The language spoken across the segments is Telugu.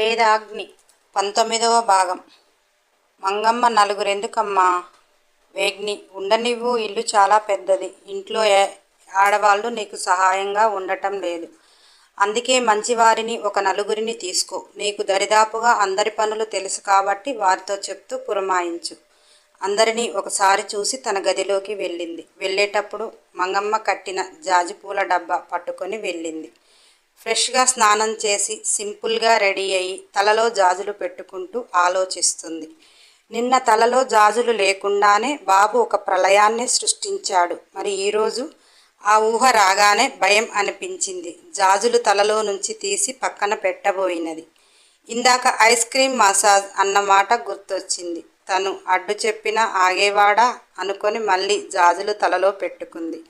వేదాగ్ని పంతొమ్మిదవ భాగం. మంగమ్మ నలుగురెందుకమ్మా? వేగ్ని ఉండనివ్వు ఇల్లు చాలా పెద్దది. ఇంట్లో ఆడవాళ్ళు నీకు సహాయంగా ఉండటం లేదు. అందుకే మంచివారిని ఒక నలుగురిని తీసుకో. నీకు దరిదాపుగా అందరి పనులు తెలుసు కాబట్టి వారితో చెప్తూ పురమాయించు. అందరినీ ఒకసారి చూసి తన గదిలోకి వెళ్ళింది. వెళ్ళేటప్పుడు మంగమ్మ కట్టిన జాజిపూల డబ్బా పట్టుకొని వెళ్ళింది. ఫ్రెష్గా స్నానం చేసి సింపుల్గా రెడీ అయ్యి తలలో జాజులు పెట్టుకుంటూ ఆలోచిస్తుంది. నిన్న తలలో జాజులు లేకుండానే బాబు ఒక ప్రళయాన్ని సృష్టించాడు. మరి ఈరోజు ఆ ఊహ రాగానే భయం అనిపించింది. జాజులు తలలో నుంచి తీసి పక్కన పెట్టబోయినది. ఇందాక ఐస్ క్రీమ్ మసాజ్ అన్నమాట గుర్తొచ్చింది. తను అడ్డు చెప్పినా ఆగేవాడా అనుకొని మళ్ళీ జాజులు తలలో పెట్టుకుంది.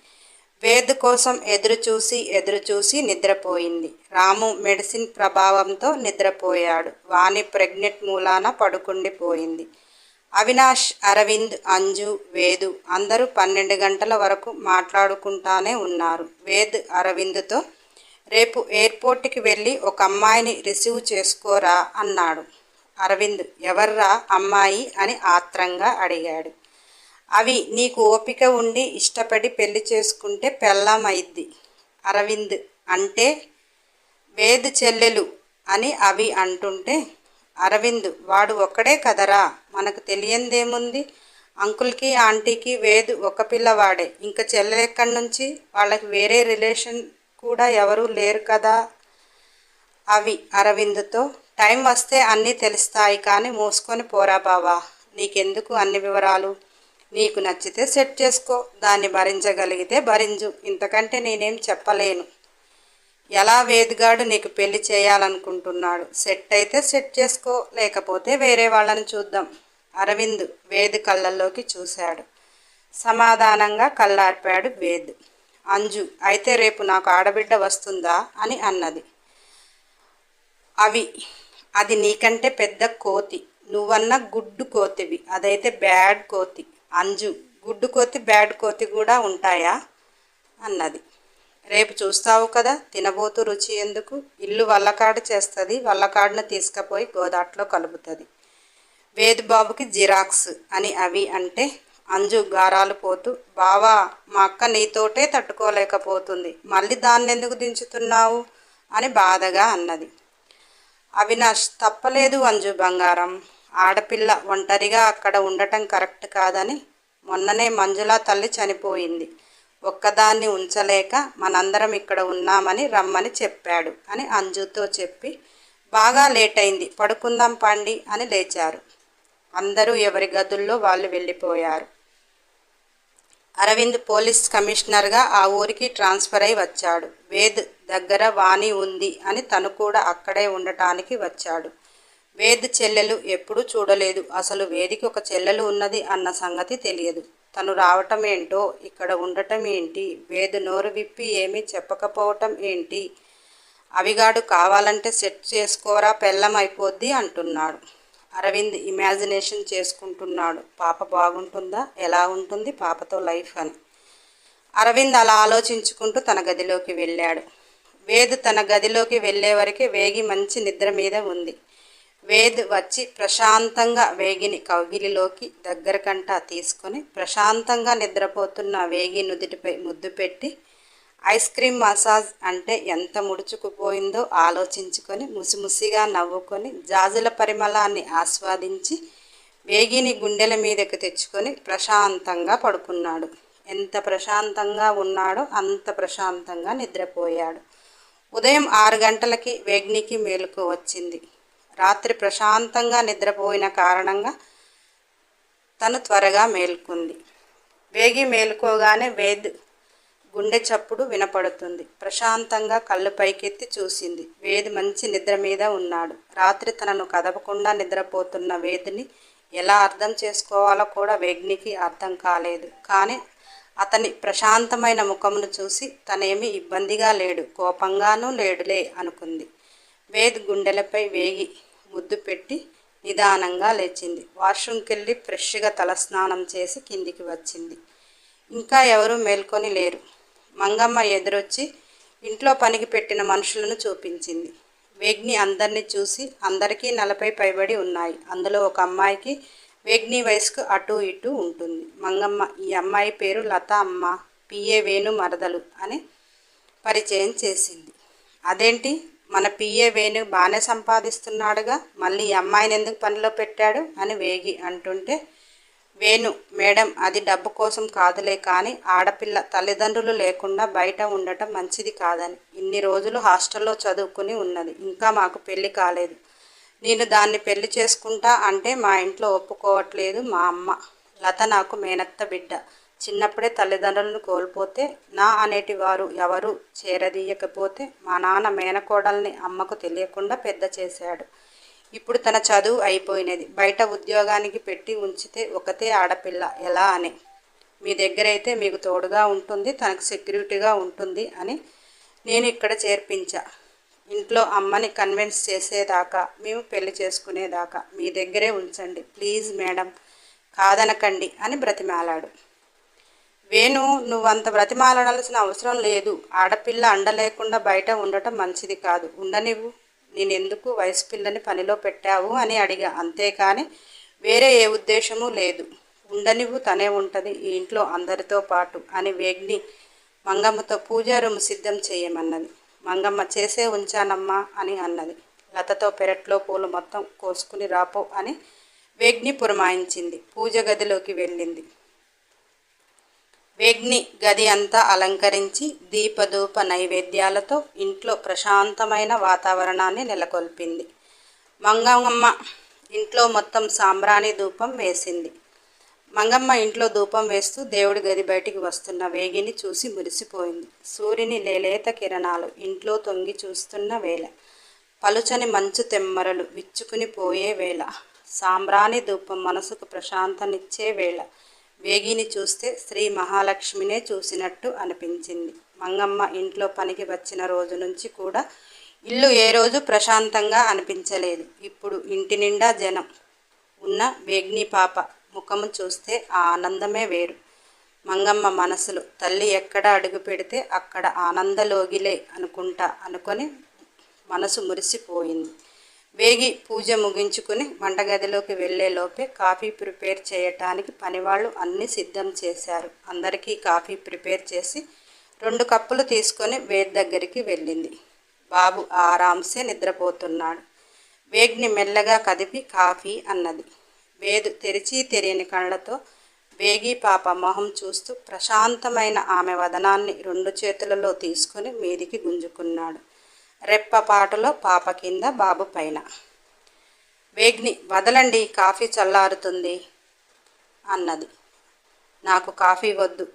వేద్ కోసం ఎదురుచూసి ఎదురుచూసి నిద్రపోయింది. రాము మెడిసిన్ ప్రభావంతో నిద్రపోయాడు. వాణి ప్రెగ్నెంట్ మూలాన పడుకుండిపోయింది. అవినాష్ అరవింద్ అంజు వేదు అందరూ పన్నెండు గంటల వరకు మాట్లాడుకుంటానే ఉన్నారు. వేద్ అరవింద్తో రేపు ఎయిర్పోర్ట్కి వెళ్ళి ఒక అమ్మాయిని రిసీవ్ చేసుకోరా అన్నాడు. అరవింద్ ఎవర్రా అమ్మాయి? అని ఆత్రంగా అడిగాడు. అవి నీకు ఓపిక ఉండి ఇష్టపడి పెళ్ళి చేసుకుంటే పెళ్ళామైద్ది. అరవింద్ అంటే వేద్ చెల్లెలు అని అవి అంటుంటే అరవింద్ వాడు ఒక్కడే కదరా? మనకు తెలియందేముంది? అంకుల్కి ఆంటీకి వేద్ ఒక పిల్లవాడే. ఇంకా చెల్లెక్కడి నుంచి? వాళ్ళకి వేరే రిలేషన్ కూడా ఎవరూ లేరు కదా? అవి అరవింద్తో టైం వస్తే అన్నీ తెలుస్తాయి కానీ మూసుకొని పోరా బావా? నీకెందుకు అన్ని వివరాలు? నీకు నచ్చితే సెట్ చేసుకో దాన్ని భరించగలిగితే భరించు. ఇంతకంటే నేనేం చెప్పలేను. ఎలా వేదిగాడు నీకు పెళ్ళి చేయాలనుకుంటున్నాడు? సెట్ అయితే సెట్ చేసుకో లేకపోతే వేరే వాళ్ళని చూద్దాం. అరవింద్ వేద్ కళ్ళల్లోకి చూశాడు. సమాధానంగా కళ్ళార్పాడు వేద్. అంజు అయితే రేపు నాకు ఆడబిడ్డ వస్తుందా? అని అన్నది. అవి అది నీకంటే పెద్ద కోతి. నువ్వన్న గుడ్డు కోతివి. అదైతే బ్యాడ్ కోతి. అంజు గుడ్డు కోతి బ్యాడ్ కోతి కూడా ఉంటాయా? అన్నది. రేపు చూస్తావు కదా తినబోతు రుచి ఎందుకు? ఇల్లు వల్లకాడు చేస్తుంది వల్లకాడును తీసుకుపోయి గోదాట్లో కలుపుతుంది. వేదుబాబుకి జిరాక్స్ అని అవి అంటే అంజు గారాలు పోతూ బావా మా అక్క నీతోటే తట్టుకోలేకపోతుంది. మళ్ళీ దాన్ని ఎందుకు దించుతున్నావు? అని బాధగా అన్నది. అవినాష్ తప్పలేదు అంజు బంగారం. ఆడపిల్ల ఒంటరిగా అక్కడ ఉండటం కరెక్ట్ కాదని మొన్ననే మంజుల తల్లి చనిపోయింది. ఒక్కదాన్ని ఉంచలేక మనందరం ఇక్కడ ఉన్నామని రమ్మని చెప్పాడు అని అంజుతో చెప్పి బాగా లేట్ అయింది పడుకుందాం పండి అని లేచారు. అందరూ ఎవరి గదుల్లో వాళ్ళు వెళ్ళిపోయారు. అరవింద్ పోలీస్ కమిషనర్గా ఆ ఊరికి ట్రాన్స్ఫర్ అయి వచ్చాడు. వేద్ దగ్గర వాణి ఉంది అని తను కూడా అక్కడే ఉండటానికి వచ్చాడు. వేద్ చెల్లెలు ఎప్పుడూ చూడలేదు. అసలు వేదికి ఒక చెల్లెలు ఉన్నది అన్న సంగతి తెలియదు. తను రావటం ఏంటో ఇక్కడ ఉండటం ఏంటి వేద్ నోరు విప్పి ఏమీ చెప్పకపోవటం ఏంటి అవిగాడు కావాలంటే సెట్ చేసుకోరా పెళ్ళం అయిపోద్ది అంటున్నాడు. అరవింద్ ఇమాజినేషన్ చేసుకుంటున్నాడు. పాప బాగుంటుందా? ఎలా ఉంటుంది పాపతో లైఫ్ అని. అరవింద్ అలా ఆలోచించుకుంటూ తన గదిలోకి వెళ్ళాడు. వేద్ తన గదిలోకి వెళ్ళే వరకే వేగి మంచి నిద్ర మీద ఉంది. వేద్ వచ్చి ప్రశాంతంగా వేగిని కౌగిలిలోకి దగ్గరకంటా తీసుకొని ప్రశాంతంగా నిద్రపోతున్న వేగి నుదుటిపై ముద్దు పెట్టి ఐస్ క్రీమ్ మసాజ్ అంటే ఎంత ముడుచుకుపోయిందో ఆలోచించుకొని ముసిముసిగా నవ్వుకొని జాజుల పరిమళాన్ని ఆస్వాదించి వేగిని గుండెల మీదకు తెచ్చుకొని ప్రశాంతంగా పడుకున్నాడు. ఎంత ప్రశాంతంగా ఉన్నాడో అంత ప్రశాంతంగా నిద్రపోయాడు. ఉదయం ఆరు గంటలకి వేగ్నికి మేలుకు వచ్చింది. రాత్రి ప్రశాంతంగా నిద్రపోయిన కారణంగా తను త్వరగా మేల్కొంది. వేగి మేలుకోగానే వేద్ గుండె చప్పుడు వినపడుతుంది. ప్రశాంతంగా కళ్ళు పైకెత్తి చూసింది. వేద్ మంచి నిద్ర మీద ఉన్నాడు. రాత్రి తనను కదపకుండా నిద్రపోతున్న వేద్ని ఎలా అర్థం చేసుకోవాలో కూడా వేగ్నికి అర్థం కాలేదు. కానీ అతని ప్రశాంతమైన ముఖమును చూసి తనేమి ఇబ్బందిగా లేడు. కోపంగానూ లేడులే అనుకుంది. వేద్ గుండెలపై వేగి ముద్దు పెట్టి నిదానంగా లేచింది. వాష్రూమ్కి వెళ్ళి ఫ్రెష్గా తలస్నానం చేసి కిందికి వచ్చింది. ఇంకా ఎవరూ మేల్కొని లేరు. మంగమ్మ ఎదురొచ్చి ఇంట్లో పనికి పెట్టిన మనుషులను చూపించింది. వేగ్ని అందరినీ చూసి అందరికీ నలభై పైబడి ఉన్నాయి. అందులో ఒక అమ్మాయికి వేగ్ని వయసుకు అటు ఇటు ఉంటుంది. మంగమ్మ ఈ అమ్మాయి పేరు లత అమ్మ పిఏ వేణు మరదలు అని పరిచయం చేసింది. అదేంటి? మన పిఏ వేణు బాగానే సంపాదిస్తున్నాడుగా మళ్ళీ ఈ అమ్మాయిని ఎందుకు పనిలో పెట్టాడు అని వేగి అంటుంటే వేణు మేడం అది డబ్బు కోసం కాదులే కానీ ఆడపిల్ల తల్లిదండ్రులు లేకుండా బయట ఉండటం మంచిది కాదని. ఇన్ని రోజులు హాస్టల్లో చదువుకుని ఉన్నది. ఇంకా మాకు పెళ్ళి కాలేదు. నేను దాన్ని పెళ్ళి చేసుకుంటా అంటే మా ఇంట్లో ఒప్పుకోవట్లేదు మా అమ్మ. లత నాకు మేనత్త బిడ్డ. చిన్నప్పుడే తల్లిదండ్రులను కోల్పోతే నా అనేటి వారు ఎవరు చేరదీయకపోతే మా నాన్న మేనకోడల్ని అమ్మకు తెలియకుండా పెద్ద చేశాడు. ఇప్పుడు తన చదువు అయిపోయినది. బయట ఉద్యోగానికి పెట్టి ఉంచితే ఒకతే ఆడపిల్ల. ఎలా అని. మీ దగ్గర అయితే మీకు తోడుగా ఉంటుంది తనకు సెక్యూరిటీగా ఉంటుంది అని నేను ఇక్కడ చేర్పించా. ఇంట్లో అమ్మని కన్విన్స్ చేసేదాకా మేము పెళ్ళి చేసుకునేదాకా మీ దగ్గరే ఉంచండి. ప్లీజ్ మేడం కాదనకండి అని బ్రతిమాలాడు. వేణు నువ్వంత బ్రతిమాలడాల్సిన అవసరం లేదు. ఆడపిల్ల అండలేకుండా బయట ఉండటం మంచిది కాదు. ఉండనివ్వు. నేనెందుకు వయసు పిల్లని పనిలో పెట్టావు అని అడిగా. అంతేకాని వేరే ఏ ఉద్దేశము లేదు. ఉండనివ్వు తనే ఉంటుంది ఈ ఇంట్లో అందరితో పాటు అని వేగ్ని మంగమ్మతో పూజా రూమ్ సిద్ధం చేయమన్నది. మంగమ్మ చేసే ఉంచానమ్మా అని అన్నది. లతతో పెరట్లో పూలు మొత్తం కోసుకుని రాపో అని వేగ్ని పురమాయించింది. పూజ గదిలోకి వెళ్ళింది. వేగ్ని గది అంతా అలంకరించి దీపధూప నైవేద్యాలతో ఇంట్లో ప్రశాంతమైన వాతావరణాన్ని నెలకొల్పింది. మంగమ్మ ఇంట్లో మొత్తం సాంబ్రాణి ధూపం వేసింది. మంగమ్మ ఇంట్లో ధూపం వేస్తూ దేవుడి గది బయటికి వస్తున్న వేగిని చూసి మురిసిపోయింది. సూర్యుని లేలేత కిరణాలు ఇంట్లో తొంగి చూస్తున్న వేళ. పలుచని మంచు తెమ్మరలు విచ్చుకుని పోయే వేళ. సాంబ్రాణి ధూపం మనసుకు ప్రశాంతనిచ్చే వేళ. వేగిని చూస్తే శ్రీ మహాలక్ష్మినే చూసినట్టు అనిపించింది. మంగమ్మ ఇంట్లో పనికి వచ్చిన రోజు నుంచి కూడా ఇల్లు ఏ రోజు ప్రశాంతంగా అనిపించలేదు. ఇప్పుడు ఇంటి నిండా జనం ఉన్న వేగ్ని పాప ముఖము చూస్తే ఆ ఆనందమే వేరు. మంగమ్మ మనసులో తల్లి ఎక్కడ అడుగు పెడితే అక్కడ ఆనందలోగిలే అనుకుంటా అనుకొని మనసు మురిసిపోయింది. వేగి పూజ ముగించుకుని వంటగదిలోకి లోపే కాఫీ ప్రిపేర్ చేయటానికి పనివాళ్ళు అన్నీ సిద్ధం చేశారు. అందరికీ కాఫీ ప్రిపేర్ చేసి రెండు కప్పులు తీసుకొని వేద్ దగ్గరికి వెళ్ళింది. బాబు ఆరాంసే నిద్రపోతున్నాడు. వేగ్ని మెల్లగా కదిపి కాఫీ అన్నది. వేదు తెరిచి తెలియని కళ్ళతో వేగి పాప మొహం చూస్తూ ప్రశాంతమైన ఆమె వదనాన్ని రెండు చేతులలో తీసుకొని మీదికి గుంజుకున్నాడు. రెప్పపాటులో పాప కింద బాబు పైన. వేగ్ని వదలండి కాఫీ చల్లారుతుంది అన్నది. నాకు కాఫీ వద్దు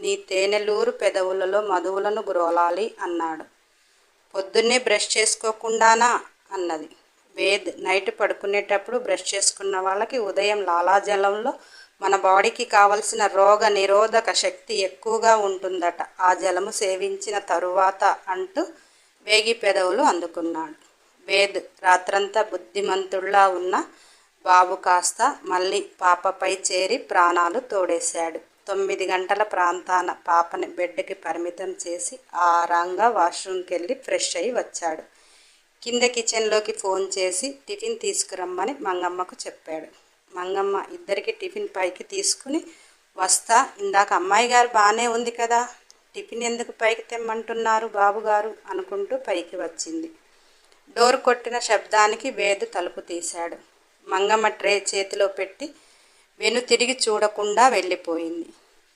నీ తేనెలూరు పెదవులలో మధువులను గ్రోలాలి అన్నాడు. పొద్దున్నే బ్రష్ చేసుకోకుండానా అన్నది. వేద్ నైట్ పడుకునేటప్పుడు బ్రష్ చేసుకున్న వాళ్ళకి ఉదయం లాలాజలంలో మన బాడీకి కావలసిన రోగ నిరోధక శక్తి ఎక్కువగా ఉంటుందట. ఆ జలము సేవించిన తరువాత అంటూ వేగి పెదవులు అందుకున్నాడు. వేద్ రాత్రంతా బుద్ధిమంతుల్లా ఉన్న బాబు కాస్త మళ్ళీ పాపపై చేరి ప్రాణాలు తోడేశాడు. తొమ్మిది గంటల ప్రాంతాన పాపని బెడ్కి పరిమితం చేసి ఆరాంగా వాష్రూమ్కి వెళ్ళి ఫ్రెష్ అయి వచ్చాడు. కింద కిచెన్లోకి ఫోన్ చేసి టిఫిన్ తీసుకురమ్మని మంగమ్మకు చెప్పాడు. మంగమ్మ ఇద్దరికి టిఫిన్ పైకి తీసుకుని వస్తా ఇందాక అమ్మాయి గారు బాగానే ఉంది కదా? టిఫిన్ ఎందుకు పైకి తెమ్మంటున్నారు బాబుగారు అనుకుంటూ పైకి వచ్చింది. డోర్ కొట్టిన శబ్దానికి వేదు తలుపు తీశాడు. మంగమ్మ ట్రే చేతిలో పెట్టి వెను తిరిగి చూడకుండా వెళ్ళిపోయింది.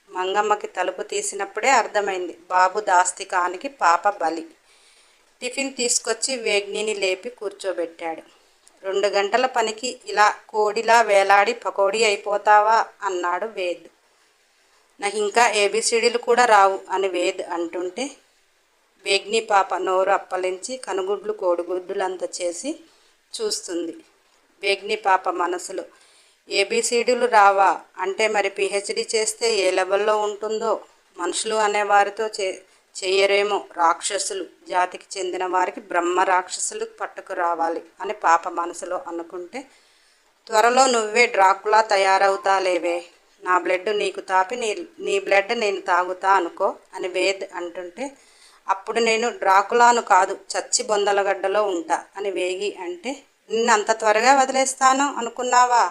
మంగమ్మకి తలుపు తీసినప్పుడే అర్థమైంది. బాబు దాస్తికానికి పాప బలి. టిఫిన్ తీసుకొచ్చి వేగ్నిని లేపి కూర్చోబెట్టాడు. రెండు గంటల పనికి ఇలా కోడిలా వేలాడి పకోడీ అయిపోతావా? అన్నాడు వేద్. నాకు ఇంకా ఏబిసిడీలు కూడా రావు అని వేద్ అంటుంటే వేగ్ని పాప నోరు అప్పలించి కనుగుడ్లు కోడిగుడ్డులంత చేసి చూస్తుంది. వేగ్ని పాప మనసులో ఏబిసిడీలు రావా? అంటే మరి పిహెచ్డి చేస్తే ఏ లెవెల్లో ఉంటుందో మనుషులు అనేవారితో చే చెయ్యరేమో రాక్షసులు. జాతికి చెందిన వారికి బ్రహ్మ రాక్షసులు పట్టుకు రావాలి అని పాప మనసులో అనుకుంటే త్వరలో నువ్వే డ్రాకులా తయారవుతాలేవే? నా బ్లడ్ నీకు తాపి నీ నీ బ్లడ్ నేను తాగుతా అనుకో అని వేద్ అంటుంటే అప్పుడు నేను డ్రాకులాను కాదు చచ్చి బొందలగడ్డలో ఉంటా అని వేగి అంటే నిన్నంత త్వరగా వదిలేస్తాను అనుకున్నావా?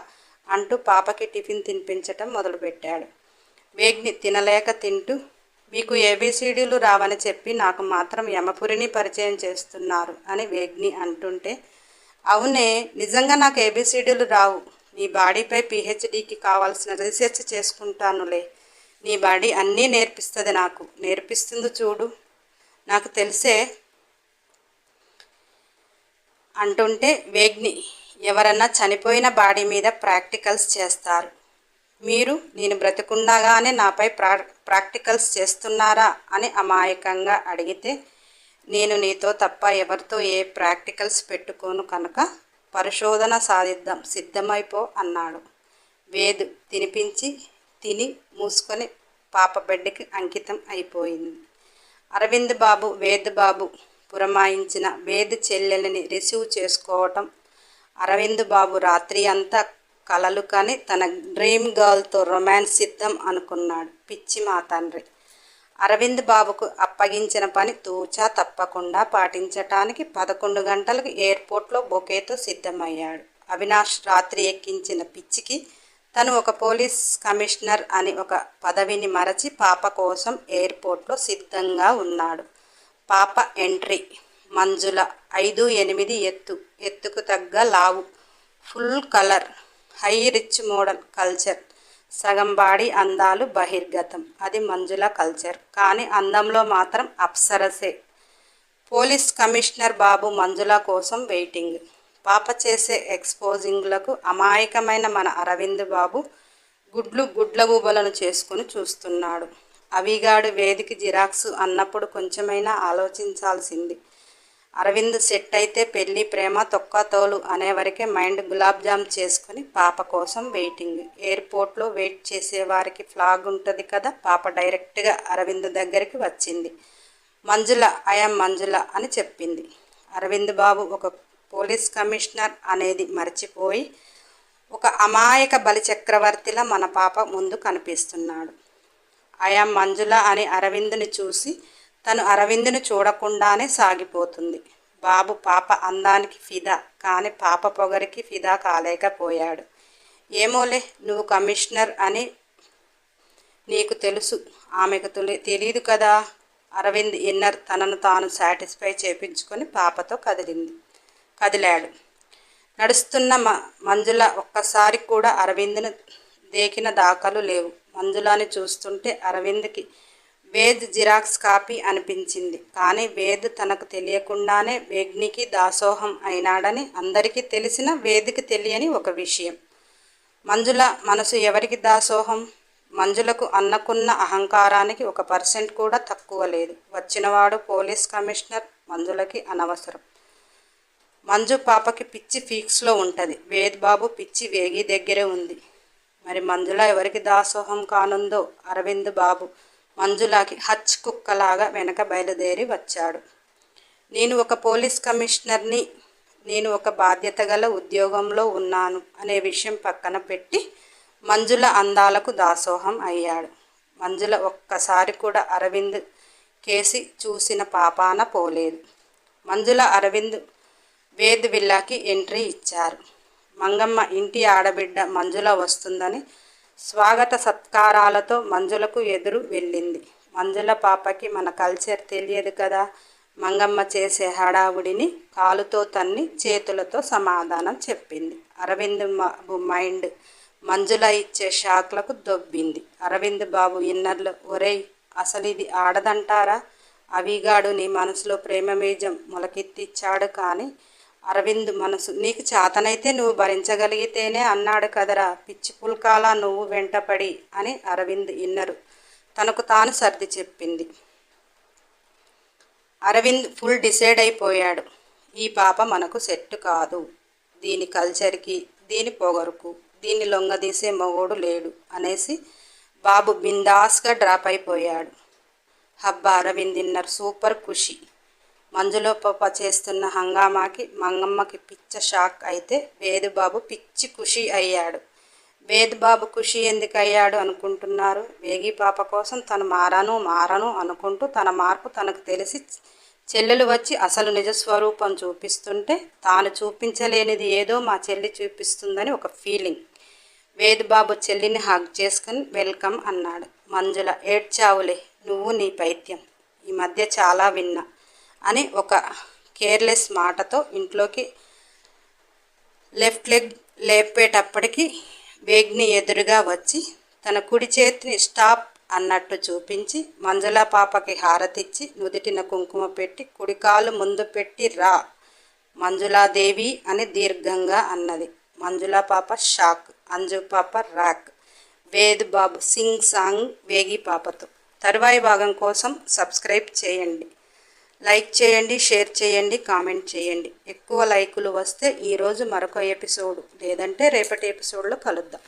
అంటూ పాపకి టిఫిన్ తినిపించటం మొదలుపెట్టాడు. వేగ్ని తినలేక తింటూ మీకు ఏబిసిడీలు రావని చెప్పి నాకు మాత్రం యమపురిని పరిచయం చేస్తున్నారు అని వేగ్ని అంటుంటే అవునే నిజంగా నాకు ఏబిసిడీలు రావు. నీ బాడీపై పిహెచ్డికి కావాల్సిన రీసెర్చ్ చేసుకుంటానులే. నీ బాడీ అన్నీ నేర్పిస్తుంది నాకు. నేర్పిస్తుంది చూడు. నాకు తెలిసే అంటుంటే వేగ్ని ఎవరన్నా చనిపోయిన బాడీ మీద ప్రాక్టికల్స్ చేస్తారు. మీరు నేను బ్రతికుండగానే నాపై ప్రా ప్రాక్టికల్స్ చేస్తున్నారా అని అమాయకంగా అడిగితే నేను నీతో తప్ప ఎవరితో ఏ ప్రాక్టికల్స్ పెట్టుకోను కనుక పరిశోధన సాధిద్దాం సిద్ధమైపో అన్నాడు. వేదు తినిపించి తిని మూసుకొని పాప బిడ్డకి అంకితం అయిపోయింది. అరవింద్ బాబు వేద్ బాబు పురమాయించిన వేద్ చెల్లెలని రిసీవ్ చేసుకోవటం అరవింద్ బాబు రాత్రి అంతా కలలు కానీ తన డ్రీమ్ గర్ల్తో రొమాన్స్ సిద్ధం అనుకున్నాడు. పిచ్చి మా తండ్రి. అరవింద్ బాబుకు అప్పగించిన పని తూచా తప్పకుండా పాటించటానికి పదకొండు గంటలకు ఎయిర్పోర్ట్లో బొకేతో సిద్ధమయ్యాడు. అవినాష్ రాత్రి ఎక్కించిన పిచ్చికి తను ఒక పోలీస్ కమిషనర్ అని ఒక పదవిని మరచి పాప కోసం ఎయిర్పోర్ట్లో సిద్ధంగా ఉన్నాడు. పాప ఎంట్రీ మంజుల ఐదు ఎనిమిది ఎత్తు ఎత్తుకు తగ్గ లావు full colour high rich model culture సగం బాడీ అందాలు బహిర్గతం. అది మంజుల కల్చర్. కానీ అందంలో మాత్రం అప్సరసే. పోలీస్ కమిషనర్ బాబు మంజుల కోసం వెయిటింగ్. పాప చేసే ఎక్స్పోజింగ్లకు అమాయకమైన మన అరవింద్ బాబు గుడ్లు గుడ్లగూబలను చేసుకుని చూస్తున్నాడు. అవిగాడు వేదిక జిరాక్స్ అన్నప్పుడు కొంచెమైనా ఆలోచించాల్సింది. అరవింద్ సెట్ అయితే పెళ్ళి ప్రేమ తొక్క తోలు అనేవరకే మైండ్ గులాబ్ జామ్ చేసుకుని పాప కోసం వెయిటింగ్. ఎయిర్పోర్ట్లో వెయిట్ చేసే వారికి ఫ్లాగ్ ఉంటుంది కదా పాప డైరెక్ట్గా అరవింద్ దగ్గరికి వచ్చింది. మంజుల ఐఎమ్ మంజుల అని చెప్పింది. అరవింద్ బాబు ఒక పోలీస్ కమిషనర్ అనేది మర్చిపోయి ఒక అమాయక బలి చక్రవర్తిలా మన పాప ముందు కనిపిస్తున్నాడు. ఐఎమ్ మంజుల అని అరవింద్ని చూసి తను అరవింద్ని చూడకుండానే సాగిపోతుంది. బాబు పాప అందానికి ఫిదా కానీ పాప పొగరికి ఫిదా కాలేకపోయాడు. ఏమోలే నువ్వు కమిషనర్ అని నీకు తెలుసు. ఆమెకు తెలియదు కదా. అరవింద్ ఇన్నర్ తనను తాను సాటిస్ఫై చేపించుకొని పాపతో కదిలింది. కదిలాడు. నడుస్తున్న మ మంజుల ఒక్కసారి కూడా అరవింద్ను దేకిన దాఖలు లేవు. మంజులాని చూస్తుంటే అరవింద్కి వేద్ జిరాక్స్ కాపీ అనిపించింది. కానీ వేద్ తనకు తెలియకుండానే వేగ్నికి దాసోహం అయినాడని అందరికీ తెలిసిన వేదికి తెలియని ఒక విషయం. మంజుల మనసు ఎవరికి దాసోహం? మంజులకు అన్నకున్న అహంకారానికి ఒక పర్సెంట్ కూడా తక్కువ లేదు. వచ్చినవాడు పోలీస్ కమిషనర్ మంజులకి అనవసరం. మంజు పాపకి పిచ్చి ఫీక్స్లో ఉంటుంది. వేద్ బాబు పిచ్చి వేగి దగ్గరే ఉంది. మరి మంజుల ఎవరికి దాసోహం కానుందో? అరవింద్ బాబు. మంజులాకి హచ్ కుక్కలాగా వెనక బయలుదేరి వచ్చాడు. నేను ఒక పోలీస్ కమిషనర్ని నేను ఒక బాధ్యత గల ఉద్యోగంలో ఉన్నాను అనే విషయం పక్కన పెట్టి మంజుల అందాలకు దాసోహం అయ్యాడు. మంజుల ఒక్కసారి కూడా అరవింద్ కేసి చూసిన పాపాన పోలేదు. మంజుల అరవింద్ వేద్ విల్లాకి ఎంట్రీ ఇచ్చారు. మంగమ్మ ఇంటి ఆడబిడ్డ మంజుల వస్తుందని స్వాగత సత్కారాలతో మంజులకు ఎదురు వెళ్ళింది. మంజుల పాపకి మన కల్చర్ తెలియదు కదా. మంగమ్మ చేసే హడావుడిని కాలుతో తన్ని చేతులతో సమాధానం చెప్పింది. అరవింద్ బాబు మైండ్ మంజుల ఇచ్చే షాక్లకు దొబ్బింది. అరవింద్ బాబు ఇన్నర్లు ఒరేయ్ అసలు ఇది ఆడదంటారా? అవిగాడు నీ మనసులో ప్రేమ బీజం మొలకెత్తిచ్చాడు కానీ అరవింద్ మనసు. నీకు చేతనైతే నువ్వు భరించగలిగితేనే అన్నాడు కదరా. పిచ్చి పుల్కాల నువ్వు వెంటపడి అని అరవింద్ ఇన్నరు. తనకు తాను సర్ది చెప్పింది. అరవింద్ ఫుల్ డిసైడ్ అయిపోయాడు. ఈ పాప మనకు సెట్ కాదు. దీని కల్చర్కి దీని పొగరుకు దీన్ని లొంగదీసే మొగోడు లేడు అనేసి బాబు బిందాస్గా డ్రాప్ అయిపోయాడు. హబ్బా అరవింద్ ఇన్నర్ సూపర్ ఖుషి. మంజులో పప్ప చేస్తున్న హంగామాకి మంగమ్మకి పిచ్చ షాక్ అయితే వేదుబాబు పిచ్చి ఖుషి అయ్యాడు. వేదుబాబు ఖుషి ఎందుకు అయ్యాడు అనుకుంటున్నారు? వేగి పాప కోసం తను మారాను మారను అనుకుంటూ తన మార్పు తనకు తెలిసి చెల్లెలు వచ్చి అసలు నిజ స్వరూపం చూపిస్తుంటే తాను చూపించలేనిది ఏదో మా చెల్లి చూపిస్తుందని ఒక ఫీలింగ్. వేదుబాబు చెల్లిని హగ్ చేసుకుని వెల్కమ్ అన్నాడు. మంజుల ఏడ్చావులే నువ్వు నీ పైత్యం. ఈ మధ్య చాలా విన్నా. అని ఒక కేర్లెస్ మాటతో ఇంట్లోకి లెఫ్ట్ లెగ్ లేపేటప్పటికి వేగ్ని ఎదురుగా వచ్చి తన కుడి చేతిని స్టాప్ అన్నట్టు చూపించి మంజుల పాపకి హారతిచ్చి నుదిటిన కుంకుమ పెట్టి కుడి కాలు ముందు పెట్టి రా మంజులాదేవి అని దీర్ఘంగా అన్నది. మంజుల పాప షాక్ అంజు పాప రాక్ వేద్ బాబు సింగ్ సాంగ్ వేగి పాపతో. తరువాయి భాగం కోసం సబ్స్క్రైబ్ చేయండి. లైక్ చేయండి షేర్ చేయండి కామెంట్ చేయండి. ఎక్కువ లైకులు వస్తే ఈరోజు మరొక ఎపిసోడ్. లేదంటే రేపటి ఎపిసోడ్లో కలుద్దాం.